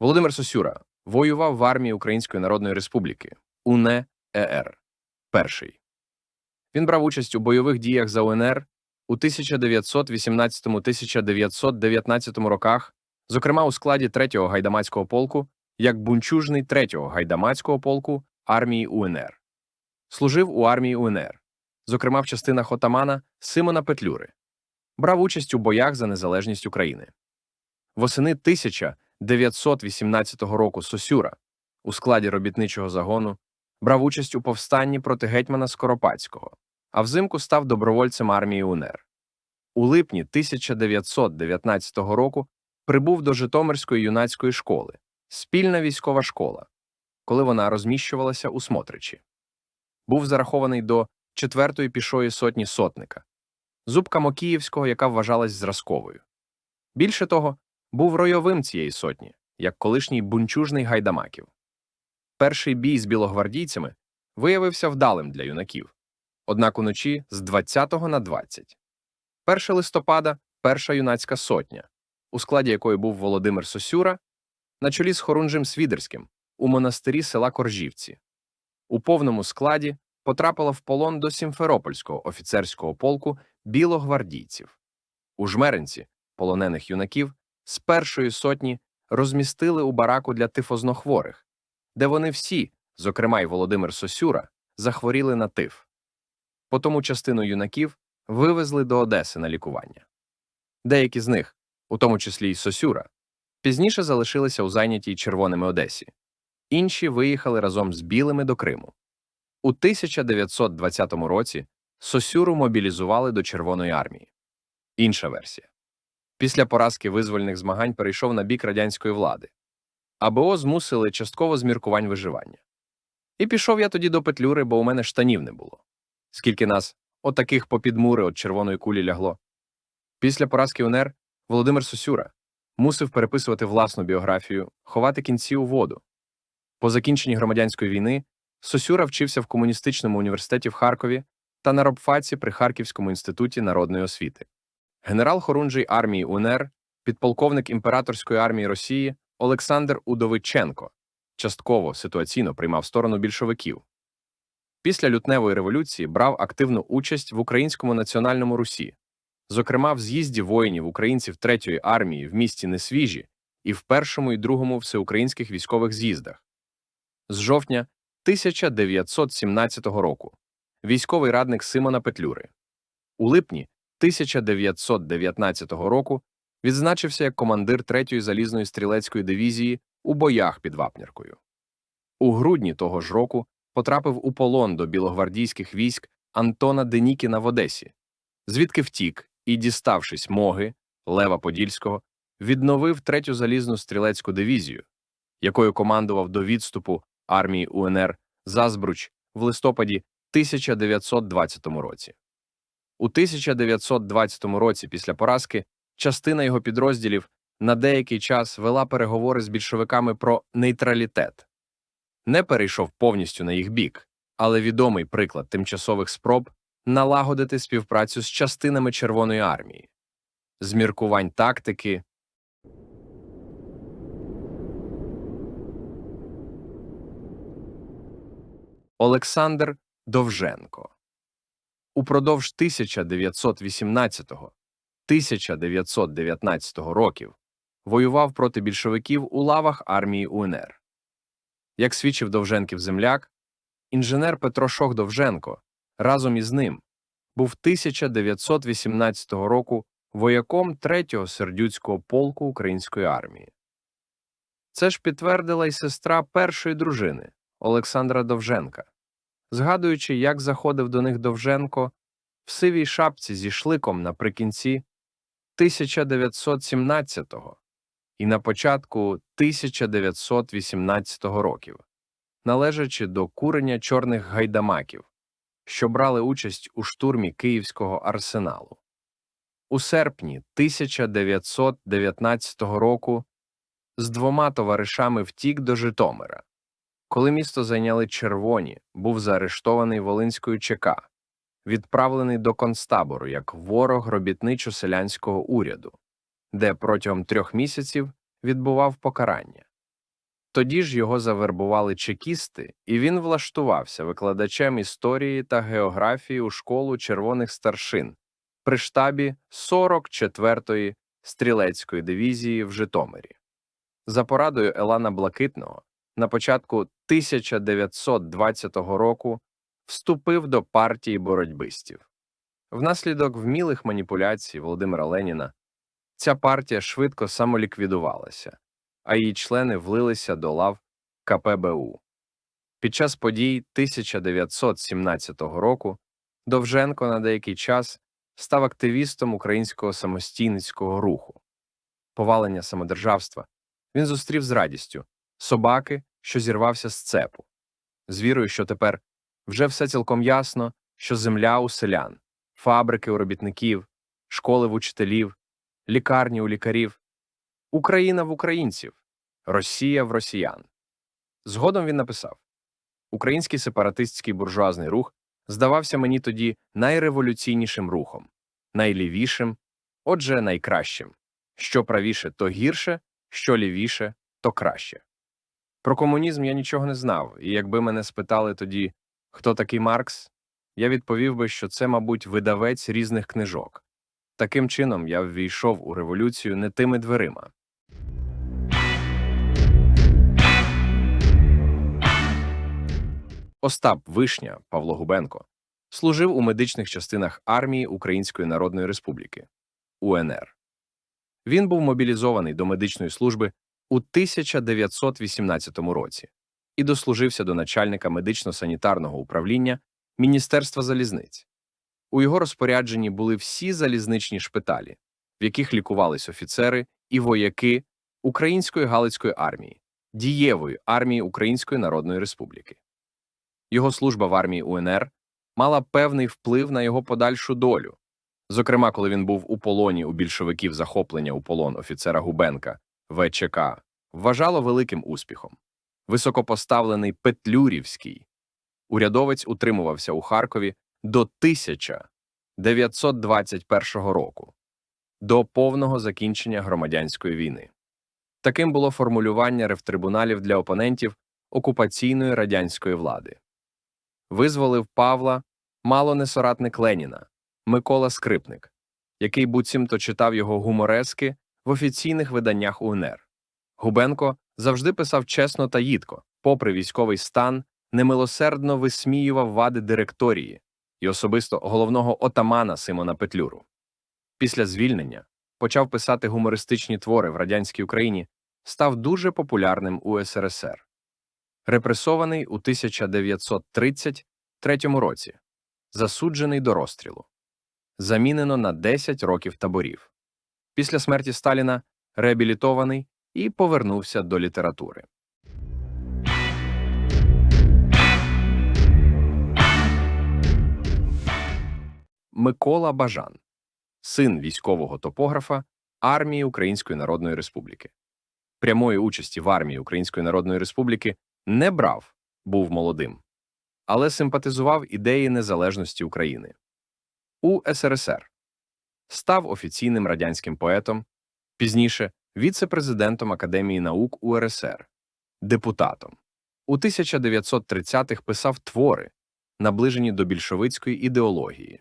Володимир Сосюра воював в армії Української Народної Республіки УНЕ ЕР. Перший. Він брав участь у бойових діях за УНР у 1918-1919 роках, зокрема у складі 3-го гайдамацького полку, як бунчужний 3-го гайдамацького полку армії УНР. Служив у армії УНР, зокрема в частинах отамана Симона Петлюри. Брав участь у боях за незалежність України. Восени 1918 року Сосюра у складі робітничого загону брав участь у повстанні проти гетьмана Скоропадського, а взимку став добровольцем армії УНР. У липні 1919 року прибув до Житомирської юнацької школи, спільна військова школа, коли вона розміщувалася у Смотричі. Був зарахований до 4-ї пішої сотні сотника, зубка Мокіївського, яка вважалась зразковою. Більше того, був ройовим цієї сотні, як колишній бунчужний гайдамаків. Перший бій з білогвардійцями виявився вдалим для юнаків, однак уночі з 20 на 20. 1 листопада перша юнацька сотня, у складі якої був Володимир Сосюра, на чолі з Хорунжем Свідерським у монастирі села Коржівці. У повному складі потрапила в полон до Сімферопольського офіцерського полку білогвардійців. У жмеринці полонених юнаків з першої сотні розмістили у бараку для тифознохворих, де вони всі, зокрема й Володимир Сосюра, захворіли на тиф. Потому частину юнаків вивезли до Одеси на лікування. Деякі з них, у тому числі й Сосюра, пізніше залишилися у зайнятій червоними Одесі, інші виїхали разом з білими до Криму. У 1920 році Сосюру мобілізували до Червоної армії. Інша версія. Після поразки визвольних змагань перейшов на бік радянської влади. АБО змусили частково з виживання. І пішов я тоді до Петлюри, бо у мене штанів не було. Скільки нас, отаких попід мури от червоної кулі лягло. Після поразки УНР Володимир Сосюра мусив переписувати власну біографію, ховати кінці у воду. По закінченні громадянської війни Сосюра вчився в комуністичному університеті в Харкові та на робфаці при Харківському інституті народної освіти. Генерал Хорунжий армії УНР, підполковник імператорської армії Росії Олександр Удовиченко частково ситуаційно приймав сторону більшовиків. Після лютневої революції брав активну участь в українському національному русі, зокрема в з'їзді воїнів українців Третьої армії в місті Несвіжі і в першому і другому всеукраїнських військових з'їздах. З жовтня 1917 року військовий радник Симона Петлюри. У липні 1919 року відзначився як командир 3-ї залізної стрілецької дивізії у боях під Вапняркою. У грудні того ж року потрапив у полон до білогвардійських військ Антона Денікіна в Одесі, звідки втік і, діставшись моги Лева Подільського, відновив 3-ю залізну стрілецьку дивізію, якою командував до відступу армії УНР Зазбруч в листопаді 1920 році. У 1920 році після поразки частина його підрозділів на деякий час вела переговори з більшовиками про нейтралітет. Не перейшов повністю на їх бік, але відомий приклад тимчасових спроб налагодити співпрацю з частинами Червоної армії. З міркувань тактики Олександр Довженко Упродовж 1918-1919 років воював проти більшовиків у лавах армії УНР. Як свідчив Довженків земляк, інженер Петро Шох Довженко разом із ним був 1918 року вояком 3-го сердюцького полку української армії. Це ж підтвердила й сестра першої дружини Олександра Довженка, згадуючи, як заходив до них Довженко в сивій шапці зі шликом наприкінці 1917-го і на початку 1918 років, належачи до курення чорних гайдамаків, що брали участь у штурмі Київського арсеналу. У серпні 1919 року з двома товаришами втік до Житомира. Коли місто зайняли червоні, був заарештований Волинською ЧК, відправлений до концтабору як ворог робітничо-селянського уряду, де протягом трьох місяців відбував покарання. Тоді ж його завербували чекісти, і він влаштувався викладачем історії та географії у школу червоних старшин при штабі 44-ї стрілецької дивізії в Житомирі. За порадою Елана Блакитного на початку 1920 року вступив до партії боротьбистів. Внаслідок вмілих маніпуляцій Володимира Леніна ця партія швидко самоліквідувалася, а її члени влилися до лав КПБУ. Під час подій 1917 року Довженко на деякий час став активістом українського самостійницького руху. Повалення самодержавства він зустрів з радістю собаки, що зірвався з цепу, з вірою, що тепер вже все цілком ясно, що земля у селян, фабрики у робітників, школи в учителів, лікарні у лікарів, Україна в українців, Росія в росіян. Згодом він написав Український сепаратистський буржуазний рух здавався мені тоді найреволюційнішим рухом, найлівішим, отже, найкращим. Що правіше, то гірше, що лівіше, то краще. Про комунізм я нічого не знав, і якби мене спитали тоді, хто такий Маркс, я відповів би, що це, мабуть, видавець різних книжок. Таким чином я ввійшов у революцію не тими дверима. Остап Вишня Павло Губенко служив у медичних частинах армії Української Народної Республіки УНР. Він був мобілізований до медичної служби у 1918 році і дослужився до начальника медично-санітарного управління Міністерства залізниць. У його розпорядженні були всі залізничні шпиталі, в яких лікувались офіцери і вояки Української Галицької армії, дієвої армії Української Народної Республіки. Його служба в армії УНР мала певний вплив на його подальшу долю. Зокрема, коли він був у полоні у більшовиків захоплення у полон офіцера Губенка ВЧК, вважало великим успіхом. Високопоставлений Петлюрівський урядовець утримувався у Харкові до 1921 року, до повного закінчення громадянської війни. Таким було формулювання ревтрибуналів для опонентів окупаційної радянської влади. Визволив Павла мало не соратник Леніна Микола Скрипник, який буцімто читав його гуморески в офіційних виданнях УНР. Губенко завжди писав чесно та їдко, попри військовий стан, немилосердно висміював вади директорії і особисто головного отамана Симона Петлюру. Після звільнення почав писати гумористичні твори в радянській Україні, став дуже популярним у СРСР. Репресований у 1933 році, засуджений до розстрілу, замінено на 10 років таборів. Після смерті Сталіна реабілітований і повернувся до літератури. Микола Бажан, син військового топографа армії Української Народної Республіки. Прямої участі в армії Української Народної Республіки не брав, був молодим, але симпатизував ідеї незалежності України. У СРСР став офіційним радянським поетом, пізніше віце-президентом Академії наук УРСР, депутатом. У 1930-х писав твори, наближені до більшовицької ідеології.